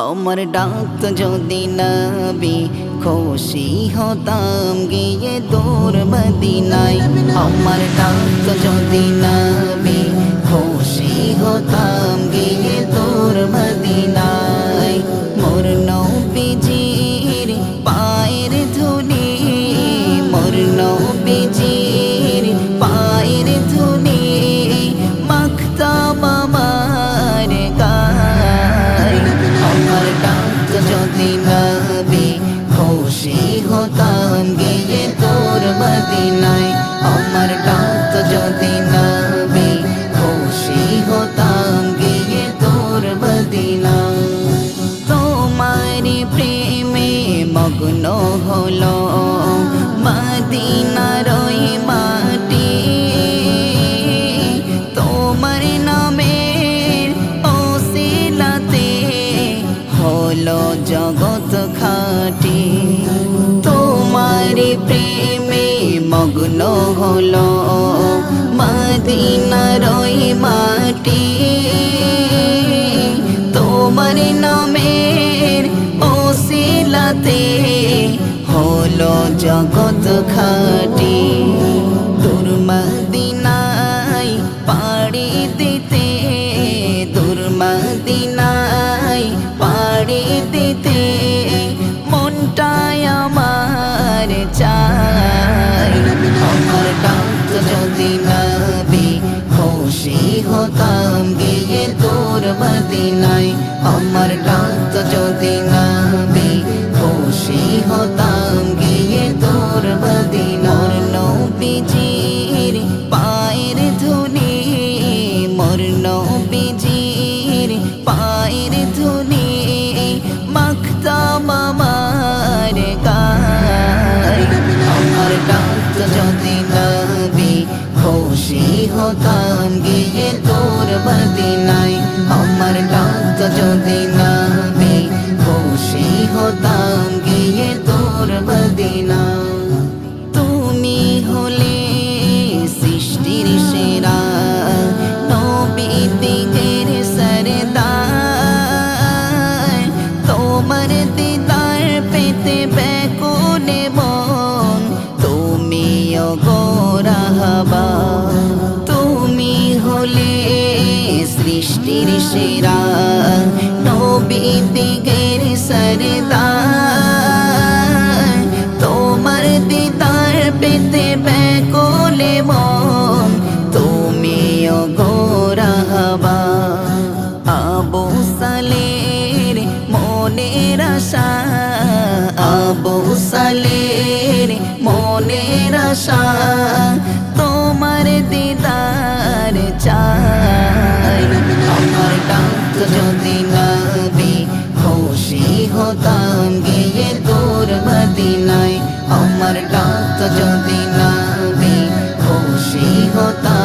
আমার ডাক যদি নবী, খুশি হতাম গিয়ে দূর মদিনায়। আমার ডাক যদি নবী, খুশি হতাম মদিনায় আমার ডাক যদি নবী খুশি হতাম গিয়ে তোর মদিনায় তোমার প্রেমে মগ্ন হলো মদিনার মাটি। তোমার নামের ওসিলাতে হলো জগৎ খাটি। তোমার প্রেমে হলো মদিনার ওই মাটি। তোমার নামের ওসিলাতে হলো জগৎ খাটি। তোর মদিনায় পাড়ি দিতে যদি নবী খুশি হতাম গিয়ে তোর মদিনায়। আমার ডাক যদি নবী খুশি হতাম গিয়ে তোর মদিনার নবীজির তোমার দিদার পেতে ব্যাকুলে মন। তুমি গোরাহবা তুমি হলে সৃষ্টির সেরা। নবী দিগের সরদার, তোমার দিদার পেতে মুসালের মনের আশা, তোমার দিদার চাই। আমার ডাক যদি নাবি খুশি হতাম গিয়ে দূর মদিনায়। আমার ডাক যদি নাবি খুশি হতাম